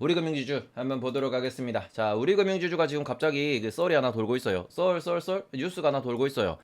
우리금융지주 한번 보도록 하겠습니다. 자, 우리금융지주가 지금 갑자기 그 썰이 하나 돌고 있어요. 썰, 썰, 썰 뉴스가 하나 돌고 있어요.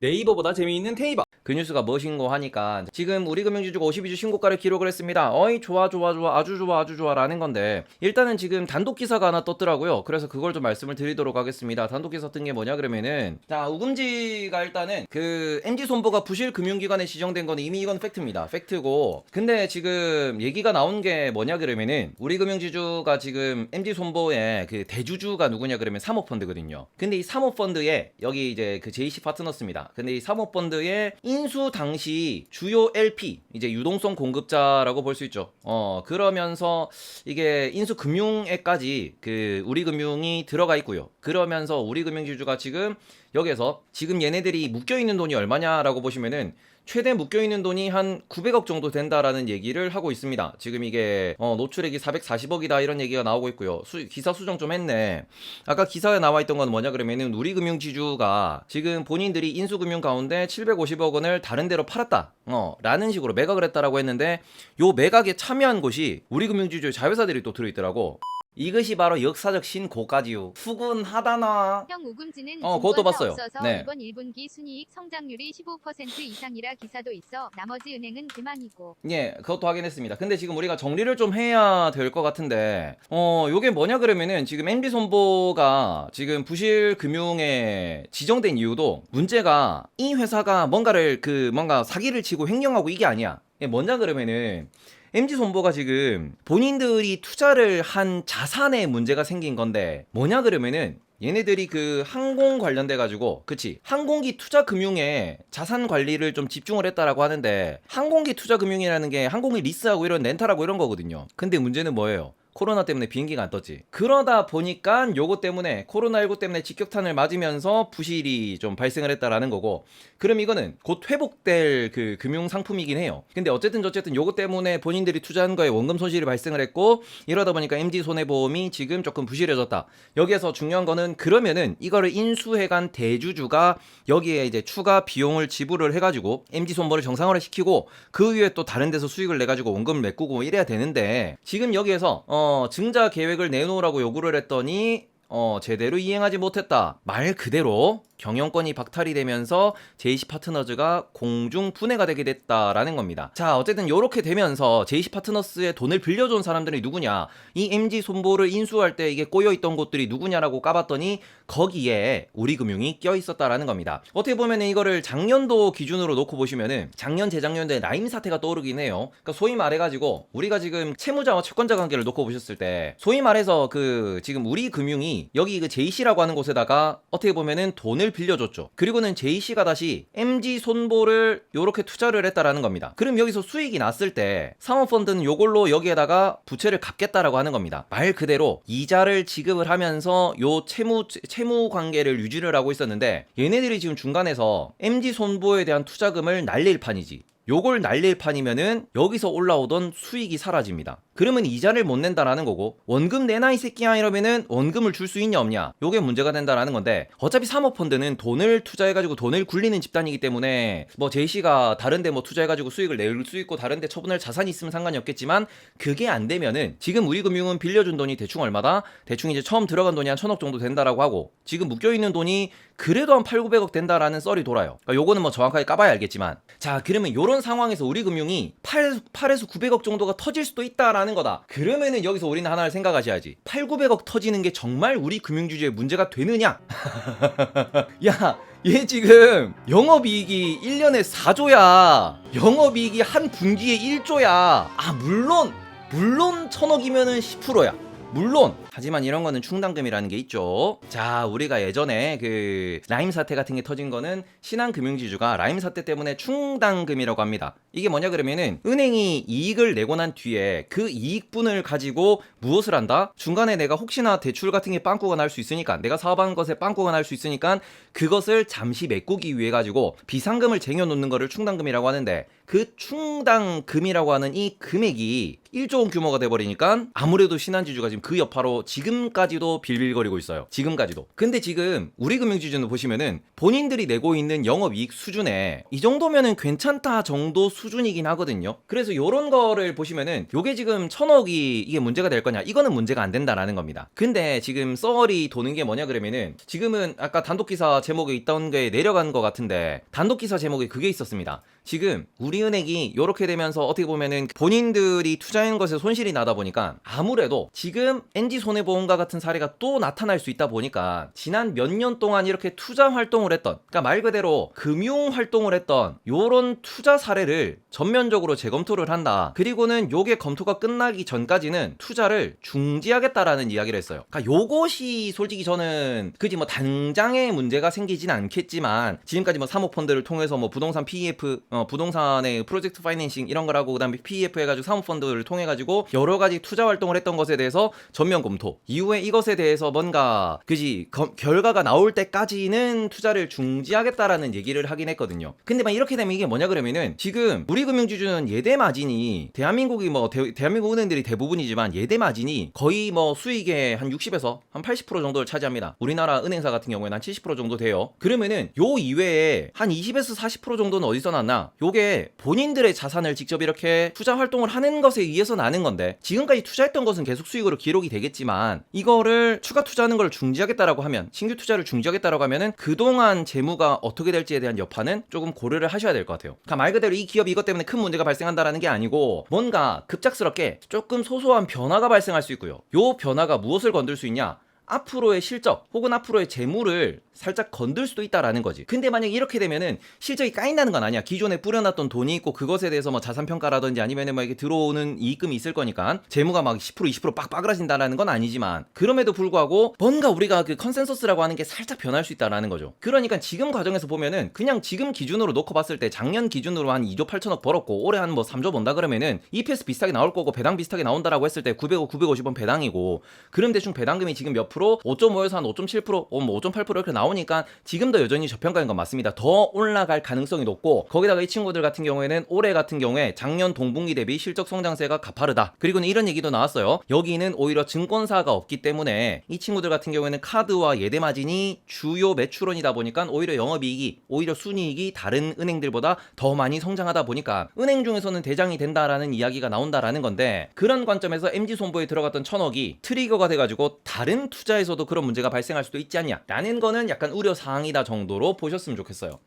네이버보다 재미있는 테이버. 그 뉴스가 무엇인고 하니까 지금 우리 금융지주가 52주 신고가를 기록을 했습니다. 어이 좋아 좋아 좋아 아주 좋아 아주 좋아라는 건데 일단은 지금 단독 기사가 하나 떴더라고요. 그래서 그걸 좀 말씀을 드리도록 하겠습니다. 단독 기사 뜬 게 뭐냐 그러면은 자 우금지가 일단은 그 MG 손보가 부실 금융기관에 지정된 건 이미 이건 팩트입니다. 팩트고 근데 지금 얘기가 나온 게 뭐냐 그러면은 우리 금융지주가 지금 MG 손보의 그 대주주가 누구냐 그러면 사모펀드거든요. 근데 이 사모펀드에 여기 이제 그 JC 파트너스입니다. 근데 이 사모펀드의 인수 당시 주요 LP 이제 유동성 공급자라고 볼 수 있죠. 어 그러면서 이게 인수 금융에까지 그 우리금융이 들어가 있고요. 그러면서 우리금융지주가 지금 여기에서 지금 얘네들이 묶여 있는 돈이 얼마냐라고 보시면은 최대 묶여 있는 돈이 한 900억 정도 된다라는 얘기를 하고 있습니다. 지금 이게 어, 노출액이 440억이다 이런 얘기가 나오고 있고요. 수- 기사 수정 좀 했네. 아까 기사에 나와 있던 건 뭐냐 그러면은 우리금융지주가 지금 본인들이 인수금융 가운데 750억 원을 다른 데로 팔았다. 어, 라는 식으로 매각을 했다라고 했는데 요 매각에 참여한 곳이 우리금융지주의 자회사들이 또 들어있더라고. 이것이 바로 역사적 신고가지요. 후근하다나. 형 우금지는 어, 그것도 봤어요. 없어서 네. 이번 1분기 순이익 성장률이 15% 이상이라 기사도 있어 나머지 은행은 대만이고 예, 그것도 확인했습니다. 근데 지금 우리가 정리를 좀 해야 될 것 같은데, 어, 요게 뭐냐 그러면은 지금 MB 손보가 지금 부실 금융에 지정된 이유도 문제가 이 회사가 뭔가를 그 뭔가 사기를 치고 횡령하고 이게 아니야. 이게 뭐냐 그러면은 MG 손보가 지금 본인들이 투자를 한 자산에 문제가 생긴 건데 뭐냐 그러면은 얘네들이 그 항공 관련돼 가지고 그치 항공기 투자 금융에 자산 관리를 좀 집중을 했다라고 하는데 항공기 투자 금융이라는 게 항공기 리스하고 이런 렌탈하고 이런 거거든요. 근데 문제는 뭐예요 코로나 때문에 비행기가 안 떴지. 그러다 보니까 요거 때문에 코로나19 때문에 직격탄을 맞으면서 부실이 좀 발생을 했다라는 거고. 그럼 이거는 곧 회복될 그 금융 상품이긴 해요. 근데 어쨌든 어쨌든 요거 때문에 본인들이 투자한 거에 원금 손실이 발생을 했고 이러다 보니까 MG 손해보험이 지금 조금 부실해졌다. 여기에서 중요한 거는 그러면은 이거를 인수해간 대주주가 여기에 이제 추가 비용을 지불을 해가지고 MG 손보를 정상화를 시키고 그 위에 또 다른 데서 수익을 내가지고 원금을 메꾸고 뭐 이래야 되는데 지금 여기에서 어 증자 계획을 내놓으라고 요구를 했더니 어 제대로 이행하지 못했다. 말 그대로 경영권이 박탈이 되면서 JC 파트너즈가 공중 분해가 되게 됐다라는 겁니다. 자, 어쨌든 요렇게 되면서 JC 파트너스의 돈을 빌려준 사람들이 누구냐? 이 MG 손보를 인수할 때 이게 꼬여 있던 곳들이 누구냐라고 까봤더니 거기에 우리금융이 껴 있었다라는 겁니다. 어떻게 보면 이거를 작년도 기준으로 놓고 보시면은 작년 재작년도에 라임 사태가 떠오르긴 해요. 그러니까 소위 말해 가지고 우리가 지금 채무자와 채권자 관계를 놓고 보셨을 때 소위 말해서 그 지금 우리금융이 여기 그 JC라고 하는 곳에다가 어떻게 보면은 돈을 빌려줬죠. 그리고는 JC가 다시 MG 손보를 요렇게 투자를 했다라는 겁니다. 그럼 여기서 수익이 났을 때 사모펀드는 요걸로 여기에다가 부채를 갚겠다라고 하는 겁니다. 말 그대로 이자를 지급을 하면서 요 채무 채무 관계를 유지를 하고 있었는데 얘네들이 지금 중간에서 MG 손보에 대한 투자금을 날릴 판이지. 요걸 날릴 판이면은 여기서 올라오던 수익이 사라집니다. 그러면 이자를 못 낸다라는 거고 원금 내놔 이 새끼야 이러면은 원금을 줄 수 있냐 없냐. 요게 문제가 된다라는 건데 어차피 사모펀드는 돈을 투자해가지고 돈을 굴리는 집단이기 때문에 뭐 제이씨가 다른데 뭐 투자해가지고 수익을 낼 수 있고 다른데 처분할 자산이 있으면 상관이 없겠지만 그게 안 되면은 지금 우리금융은 빌려준 돈이 대충 얼마다? 대충 이제 처음 들어간 돈이 한 천억 정도 된다라고 하고 지금 묶여 있는 돈이 그래도 한 8, 900억 된다라는 썰이 돌아요. 그러니까 요거는 뭐 정확하게 까봐야 알겠지만. 자 그러면 요런 상황에서 우리금융이 8, 8에서 900억 정도가 터질 수도 있다라는 거다. 그러면은 여기서 우리는 하나를 생각하셔야지. 8, 900억 터지는 게 정말 우리 금융주주의 문제가 되느냐? 야, 얘 지금 영업이익이 1년에 4조야. 영업이익이 한 분기에 1조야. 아, 물론, 물론 천억이면은 10%야. 물론 하지만 이런 거는 충당금이라는 게 있죠. 자, 우리가 예전에 그 라임 사태 같은 게 터진 거는 신한금융지주가 라임 사태 때문에 충당금이라고 합니다. 이게 뭐냐 그러면은 은행이 이익을 내고 난 뒤에 그 이익분을 가지고 무엇을 한다? 중간에 내가 혹시나 대출 같은 게 빵꾸가 날 수 있으니까 내가 사업하는 것에 빵꾸가 날 수 있으니까 그것을 잠시 메꾸기 위해 가지고 비상금을 쟁여 놓는 거를 충당금이라고 하는데 그 충당금이라고 하는 이 금액이 1조 원 규모가 돼 버리니까 아무래도 신한지주가 지금 그 여파로 지금까지도 빌빌거리고 있어요. 지금까지도. 근데 지금 우리 금융지주는 보시면은 본인들이 내고 있는 영업이익 수준에 이 정도면은 괜찮다 정도 수준이긴 하거든요. 그래서 요런 거를 보시면은 요게 지금 천억이 이게 문제가 될 거냐? 이거는 문제가 안 된다라는 겁니다. 근데 지금 썰이 도는 게 뭐냐 그러면은 지금은 아까 단독 기사 제목에 있던 게 내려간 것 같은데 단독 기사 제목에 그게 있었습니다. 지금 우리은행이 이렇게 되면서 어떻게 보면은 본인들이 투자한 것에 손실이 나다 보니까 아무래도 지금 NG 손해보험과 같은 사례가 또 나타날 수 있다 보니까 지난 몇 년 동안 이렇게 투자 활동을 했던 그러니까 말 그대로 금융 활동을 했던 요런 투자 사례를 전면적으로 재검토를 한다. 그리고는 요게 검토가 끝나기 전까지는 투자를 중지하겠다라는 이야기를 했어요. 그러니까 요것이 솔직히 저는 그지 뭐 당장의 문제가 생기진 않겠지만 지금까지 뭐 사모펀드를 통해서 뭐 부동산 PEF 어, 부동산의 프로젝트 파이낸싱 이런 거라고 그다음에 PEF 해가지고 사모펀드를 통해 가지고 여러 가지 투자 활동을 했던 것에 대해서 전면 검토 이후에 이것에 대해서 뭔가 그지 검- 결과가 나올 때까지는 투자를 중지하겠다라는 얘기를 하긴 했거든요. 근데 막 이렇게 되면 이게 뭐냐 그러면은 지금 우리 금융지주는 예대 마진이 대한민국이 뭐 대, 대한민국 은행들이 대부분이지만 예대 마진이 거의 뭐 수익의 한 60에서 한 80% 정도를 차지합니다. 우리나라 은행사 같은 경우에는 한 70% 정도 돼요. 그러면은 요 이외에 한 20에서 40% 정도는 어디서 났나? 요게 본인들의 자산을 직접 이렇게 투자 활동을 하는 것에 의해서 나는 건데 지금까지 투자했던 것은 계속 수익으로 기록이 되겠지만 이거를 추가 투자하는 걸 중지하겠다라고 하면 신규 투자를 중지하겠다라고 하면은 그동안 재무가 어떻게 될지에 대한 여파는 조금 고려를 하셔야 될 것 같아요. 그러니까 말 그대로 이 기업이 이것 때문에 큰 문제가 발생한다라는 게 아니고 뭔가 급작스럽게 조금 소소한 변화가 발생할 수 있고요. 요 변화가 무엇을 건들 수 있냐? 앞으로의 실적 혹은 앞으로의 재물을 살짝 건들 수도 있다라는 거지. 근데 만약 이렇게 되면은 실적이 까인다는 건 아니야. 기존에 뿌려놨던 돈이 있고 그것에 대해서 뭐 자산 평가라든지 아니면은 막 이렇게 들어오는 이익금이 있을 거니까 재무가 막 10% 20% 빡빡라진다라는 건 아니지만 그럼에도 불구하고 뭔가 우리가 그 컨센서스라고 하는 게 살짝 변할 수 있다라는 거죠. 그러니까 지금 과정에서 보면은 그냥 지금 기준으로 놓고 봤을 때 작년 기준으로 한 2조 8천억 벌었고 올해 한 뭐 3조 번다 그러면은 EPS 비슷하게 나올 거고 배당 비슷하게 나온다라고 했을 때 900억 950원 배당이고 그럼 대충 배당금이 지금 몇 프로 5.5에서 한 5.7% 어, 뭐5.8% 이렇게 나오니까 지금도 여전히 저평가인 건 맞습니다. 더 올라갈 가능성이 높고 거기다가 이 친구들 같은 경우에는 올해 같은 경우에 작년 동분기 대비 실적 성장세가 가파르다. 그리고는 이런 얘기도 나왔어요. 여기는 오히려 증권사가 없기 때문에 이 친구들 같은 경우에는 카드와 예대 마진이 주요 매출원이다 보니까 오히려 영업이익이 오히려 순이익이 다른 은행들보다 더 많이 성장하다 보니까 은행 중에서는 대장이 된다라는 이야기가 나온다라는 건데 그런 관점에서 MG 손보에 들어갔던 천억이 트리거가 돼가지고 다른 투자 에서도 그런 문제가 발생할 수도 있지 않냐라는 거는 약간 우려 사항이다 정도로 보셨으면 좋겠어요.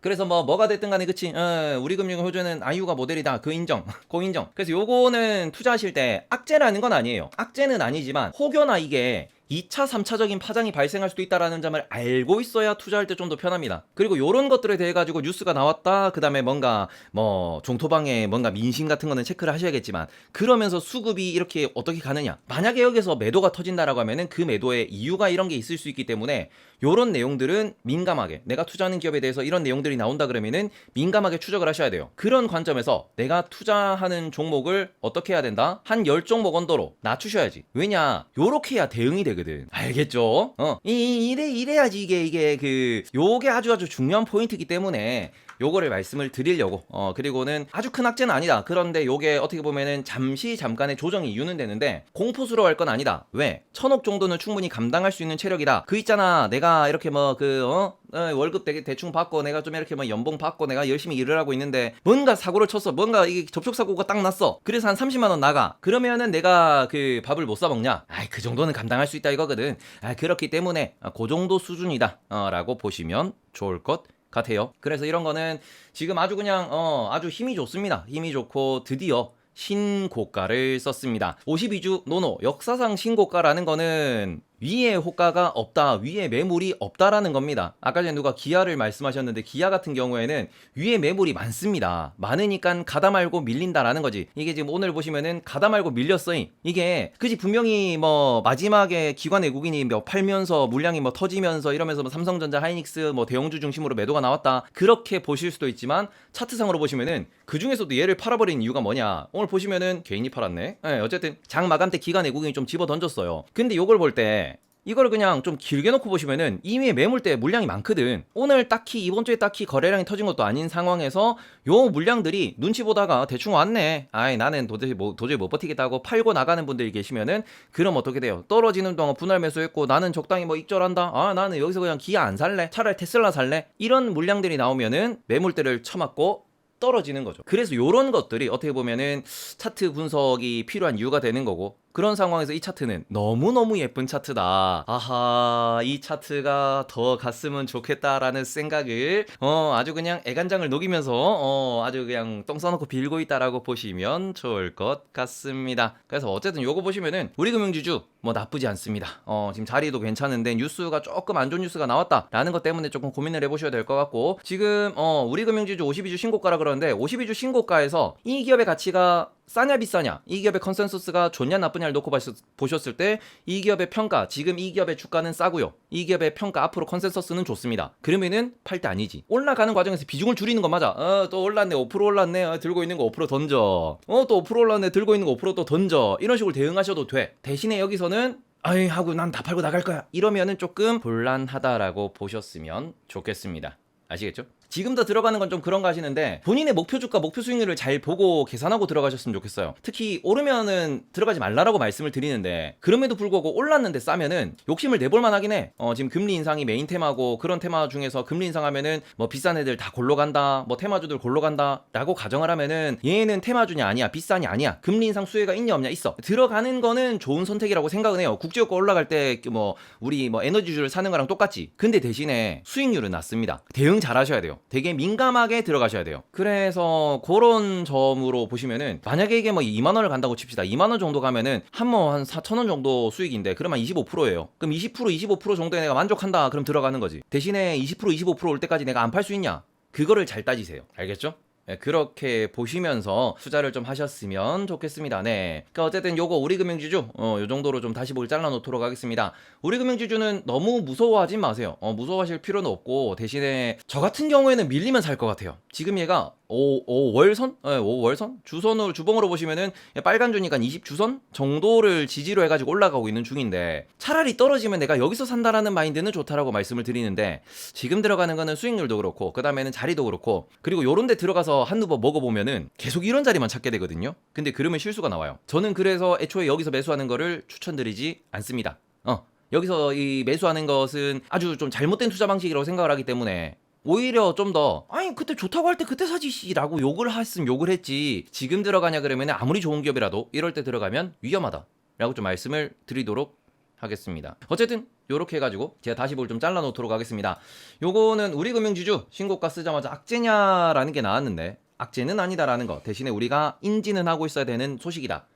그래서 뭐 뭐가 됐든 간에 그치. 어, 우리 금융 호주는 아이유가 모델이다. 그 인정. 그 인정. 그래서 요거는 투자하실 때 악재라는 건 아니에요. 악재는 아니지만 혹여나 이게 2차, 3차적인 파장이 발생할 수도 있다라는 점을 알고 있어야 투자할 때 좀 더 편합니다. 그리고 요런 것들에 대해 가지고 뉴스가 나왔다. 그다음에 뭔가 뭐 종토방에 뭔가 민심 같은 거는 체크를 하셔야겠지만 그러면서 수급이 이렇게 어떻게 가느냐? 만약에 여기서 매도가 터진다라고 하면은 그 매도에 이유가 이런 게 있을 수 있기 때문에 요런 내용들은 민감하게 내가 투자하는 기업에 대해서 이런 내용들이 나온다 그러면은 민감하게 추적을 하셔야 돼요. 그런 관점에서 내가 투자하는 종목을 어떻게 해야 된다? 한 10종목 언더로 낮추셔야지. 왜냐? 요렇게 해야 대응이 되거든. 알겠죠? 어. 이, 이래, 이래야지 이게, 이게 그, 요게 아주 아주 중요한 포인트이기 때문에 요거를 말씀을 드리려고. 어 그리고는 아주 큰 악재는 아니다. 그런데 요게 어떻게 보면은 잠시 잠깐의 조정이 이유는 되는데 공포스러워할 건 아니다. 왜? 천억 정도는 충분히 감당할 수 있는 체력이다. 그 있잖아. 내가 이렇게 뭐그 어? 어, 월급 되게 대충 받고 내가 좀 이렇게 뭐 연봉 받고 내가 열심히 일을 하고 있는데 뭔가 사고를 쳤어. 뭔가 이게 접촉 사고가 딱 났어. 그래서 한 30만 원 나가. 그러면은 내가 그 밥을 못 사 먹냐? 아이 그 정도는 감당할 수 있다 이거거든. 아 그렇기 때문에 아, 그 정도 수준이다. 어, 라고 보시면 좋을 것 같아요. 그래서 이런 거는 지금 아주 그냥 어 아주 힘이 좋습니다. 힘이 좋고 드디어 신고가를 썼습니다. 52주 노노 역사상 신고가라는 거는 위에 호가가 없다, 위에 매물이 없다라는 겁니다. 아까 전에 누가 기아를 말씀하셨는데 기아 같은 경우에는 위에 매물이 많습니다. 많으니까 가다 말고 밀린다라는 거지. 이게 지금 오늘 보시면은 가다 말고 밀렸어요. 이게 그지 분명히 뭐 마지막에 기관 외국인이 뭐 팔면서 물량이 뭐 터지면서 이러면서 뭐 삼성전자, 하이닉스 뭐 대형주 중심으로 매도가 나왔다. 그렇게 보실 수도 있지만 차트상으로 보시면은 그 중에서도 얘를 팔아버린 이유가 뭐냐? 오늘 보시면은 개인이 팔았네. 네, 어쨌든 장 마감 때 기관 외국인이 좀 집어 던졌어요. 근데 요걸 볼때 이거를 그냥 좀 길게 놓고 보시면은 이미 매물대 물량이 많거든. 오늘 딱히 이번 주에 딱히 거래량이 터진 것도 아닌 상황에서 요 물량들이 눈치 보다가 대충 왔네. 아이 나는 도저히 뭐 도저히 못 버티겠다고 팔고 나가는 분들이 계시면은 그럼 어떻게 돼요? 떨어지는 동안 분할 매수했고 나는 적당히 뭐 익절한다. 아 나는 여기서 그냥 기아 안 살래. 차라리 테슬라 살래. 이런 물량들이 나오면은 매물대를 쳐맞고 떨어지는 거죠. 그래서 요런 것들이 어떻게 보면은 차트 분석이 필요한 이유가 되는 거고 그런 상황에서 이 차트는 너무너무 예쁜 차트다. 아하, 이 차트가 더 갔으면 좋겠다라는 생각을 어, 아주 그냥 애간장을 녹이면서 어, 아주 그냥 똥 싸놓고 빌고 있다라고 보시면 좋을 것 같습니다. 그래서 어쨌든 요거 보시면은 우리 금융지주 뭐 나쁘지 않습니다. 어, 지금 자리도 괜찮은데 뉴스가 조금 안 좋은 뉴스가 나왔다라는 것 때문에 조금 고민을 해보셔야 될 것 같고 지금 어, 우리 금융지주 52주 신고가라 그러는데 52주 신고가에서 이 기업의 가치가 싸냐 비싸냐. 이 기업의 컨센서스가 좋냐 나쁘냐를 놓고 봤- 보셨을 때 이 기업의 평가 지금 이 기업의 주가는 싸고요. 이 기업의 평가 앞으로 컨센서스는 좋습니다. 그러면은 팔 때 아니지. 올라가는 과정에서 비중을 줄이는 건 맞아. 어 또 올랐네. 5% 올랐네. 어, 들고 있는 거 5% 던져. 어 또 5% 올랐네. 들고 있는 거 5%또 던져. 이런 식으로 대응하셔도 돼. 대신에 여기서는 아이 하고 난 다 팔고 나갈 거야. 이러면은 조금 곤란하다라고 보셨으면 좋겠습니다. 아시겠죠? 지금 더 들어가는 건 좀 그런가 하시는데 본인의 목표 주가 목표 수익률을 잘 보고 계산하고 들어가셨으면 좋겠어요. 특히 오르면은 들어가지 말라라고 말씀을 드리는데 그럼에도 불구하고 올랐는데 싸면은 욕심을 내볼 만하긴 해. 어, 지금 금리 인상이 메인 테마고 그런 테마 중에서 금리 인상하면은 뭐 비싼 애들 다 골로 간다. 뭐 테마주들 골로 간다라고 가정을 하면은 얘는 테마주냐 아니야. 비싼이 아니야. 금리 인상 수혜가 있냐 없냐 있어. 들어가는 거는 좋은 선택이라고 생각은 해요. 국제유가 올라갈 때 뭐 우리 뭐 에너지주를 사는 거랑 똑같지. 근데 대신에 수익률은 낮습니다. 대응 잘 하셔야 돼요. 되게 민감하게 들어가셔야 돼요. 그래서 그런 점으로 보시면은 만약에 이게 뭐 2만 원을 간다고 칩시다. 2만 원 정도 가면은 한뭐한 4천 원 정도 수익인데 그러면 25%예요. 그럼 20% 25% 정도에 내가 만족한다. 그럼 들어가는 거지. 대신에 20% 25%올 때까지 내가 안 팔 수 있냐? 그거를 잘 따지세요. 알겠죠? 네, 그렇게 보시면서 투자를 좀 하셨으면 좋겠습니다. 네. 그러니까 어쨌든 요거 우리 금융지주 어, 요 정도로 좀 다시 볼 잘라 놓도록 하겠습니다. 우리 금융지주는 너무 무서워하진 마세요. 어, 무서워하실 필요는 없고 대신에 저 같은 경우에는 밀리면 살 것 같아요. 지금 얘가 5, 5월선? 네, 5월선? 주선으로 주봉으로 보시면은 빨간 주니까 20 주선 정도를 지지로 해가지고 올라가고 있는 중인데 차라리 떨어지면 내가 여기서 산다라는 마인드는 좋다라고 말씀을 드리는데 지금 들어가는 거는 수익률도 그렇고 그 다음에는 자리도 그렇고 그리고 요런 데 들어가서 한두 번 먹어보면은 계속 이런 자리만 찾게 되거든요. 근데 그러면 실수가 나와요. 저는 그래서 애초에 여기서 매수하는 거를 추천드리지 않습니다. 어. 여기서 이 매수하는 것은 아주 좀 잘못된 투자 방식이라고 생각을 하기 때문에 오히려 좀 더 아니 그때 좋다고 할 때 그때 사지시라고 욕을 했으면 욕을 했지 지금 들어가냐 그러면 아무리 좋은 기업이라도 이럴 때 들어가면 위험하다라고 좀 말씀을 드리도록 하겠습니다. 어쨌든 요렇게 해가지고 제가 다시 볼 좀 잘라 놓도록 하겠습니다. 요거는 우리 금융지주 신고가 쓰자마자 악재냐라는 게 나왔는데 악재는 아니다라는 거 대신에 우리가 인지는 하고 있어야 되는 소식이다.